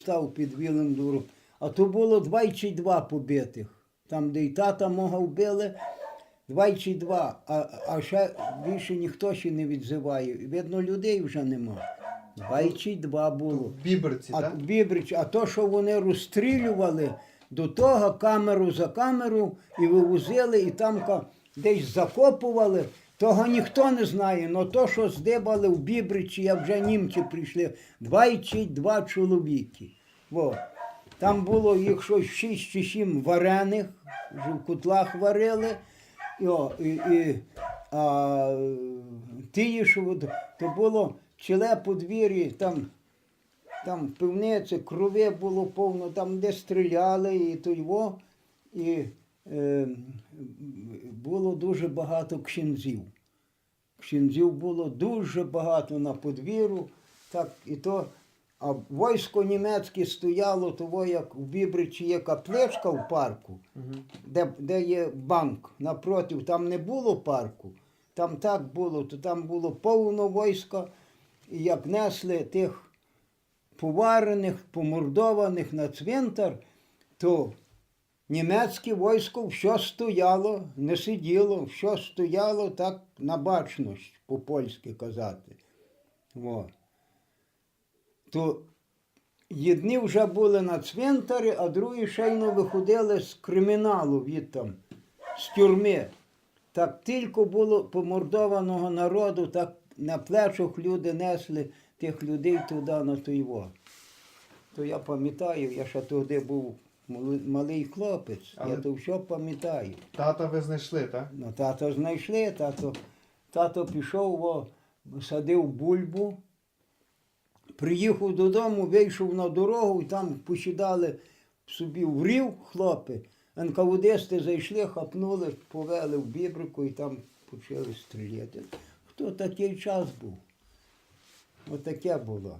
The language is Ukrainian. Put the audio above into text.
став під Вілим дуром. А то було два чи два побитих. Там, де і тата мого вбили, два чи два. А, а ще більше ніхто ще не відзиває. Видно, людей вже нема. Два чи два було. Біберці, А, так? Бібрич, а то, що вони розстрілювали, до того камеру за камеру і вивозили, і там десь закопували, того ніхто не знає. але то, що здибали в Бібричі, як вже німці прийшли, 22 чоловіки. Во. Там було їх щось 6 чи 7 варених, в котлах варили. І, і, і, а, ті, що то було ціле подвір'я, там там пивниці, крови було повно, там де стріляли, і то його. І було дуже багато ксензів. Ксензів було дуже багато на подвір'ю. Так, і то, а військо німецьке стояло, того, як у Бібричі є капличка в парку, де, де є банк напротив, там не було парку. Там так було, то там було повно війська, і як несли тих поварених, помордованих на цвинтар, то німецьке військо все стояло, не сиділо, все стояло так на бачність, по-польськи казати. Во. То єдні вже були на цвинтарі, а другі щойно виходили з криміналу від там, з тюрми. Так тільки було помордованого народу, так на плечах люди несли тих людей туди на Туйво. То я пам'ятаю, я ще тоді був мали- малий хлопець, Але- я то все пам'ятаю. Тата ви знайшли, так? Ну, тато знайшли, тато, тато пішов, о, садив бульбу, приїхав додому, вийшов на дорогу і там посідали собі в рів хлопи. НКВДсти зайшли, хапнули, повели в бібрику і там почали стріляти. Хто такий час був? Отаке було.